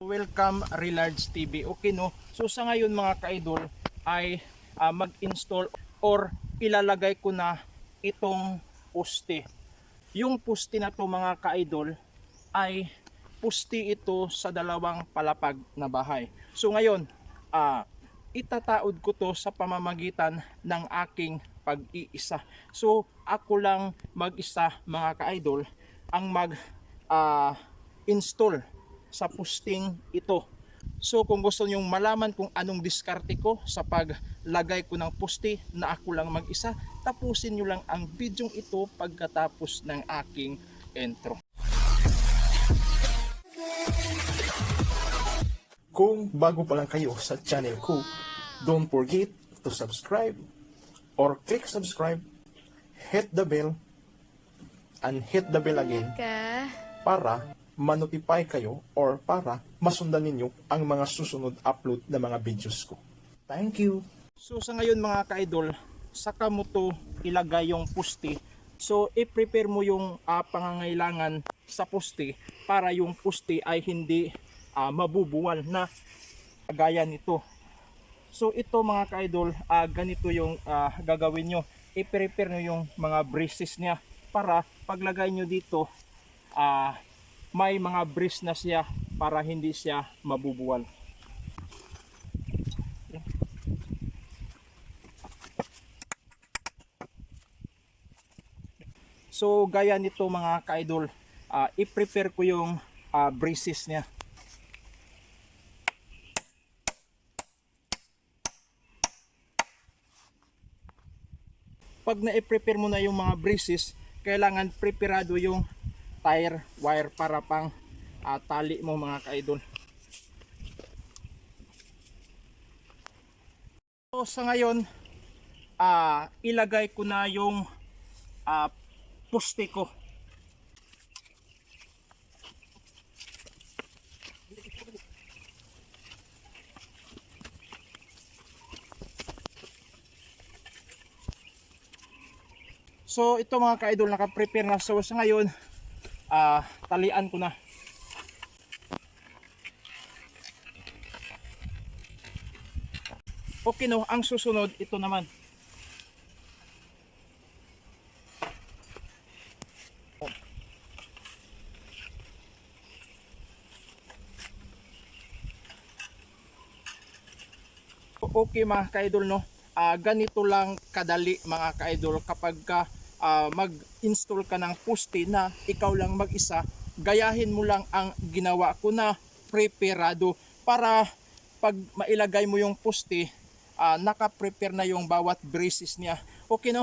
Welcome Relards TV. Okay no? So sa ngayon mga ka-idol ay ah, mag-install or ilalagay ko na itong poste. Yung poste na to mga ka-idol ay poste ito sa dalawang palapag na bahay. So ngayon, ah itataod ko to sa pamamagitan ng aking pag-iisa. So ako lang mag-isa mga ka-idol ang mag ah, install sa posting ito. So kung gusto nyong malaman kung anong diskarte ko sa paglagay ko ng poste na ako lang mag-isa, tapusin nyo lang ang video ito pagkatapos ng aking intro. Kung bago pa lang kayo sa channel ko, don't forget to subscribe or click subscribe, hit the bell, and hit the bell again para manotify kayo or para masundan ninyo ang mga susunod upload na mga videos ko. Thank you! So sa ngayon mga ka-idol, saka mo to ilagay yung poste. So i-prepare mo yung ah, pangangailangan sa poste para yung poste ay hindi ah, mabubuwal na gaya nito. So ito mga ka-idol, ah, ganito yung ah, gagawin nyo. I-prepare nyo yung mga braces niya para paglagay nyo dito, ah, may mga brace na siya para hindi siya mabubuwal. So gaya nito mga ka-idol, ah, i-prepare ko yung ah, braces niya. Pag na-prepare mo na yung mga braces, kailangan preparado yung tire wire para pang ah, tali mo mga ka-idol. So sa ngayon, ah, ilagay ko na yung ah, poste ko. So ito mga ka-idol naka-prepare na so sa ngayon ah talian ko na. Okay no, ang susunod ito naman. okay mga ka-idol no Ah, ganito lang kadali mga ka-idol kapag ka ah, mag-install ka ng poste na ikaw lang mag-isa gayahin mo lang ang ginawa ko na preparado para pag mailagay mo yung poste ah, naka-prepare na yung bawat braces niya. Okay no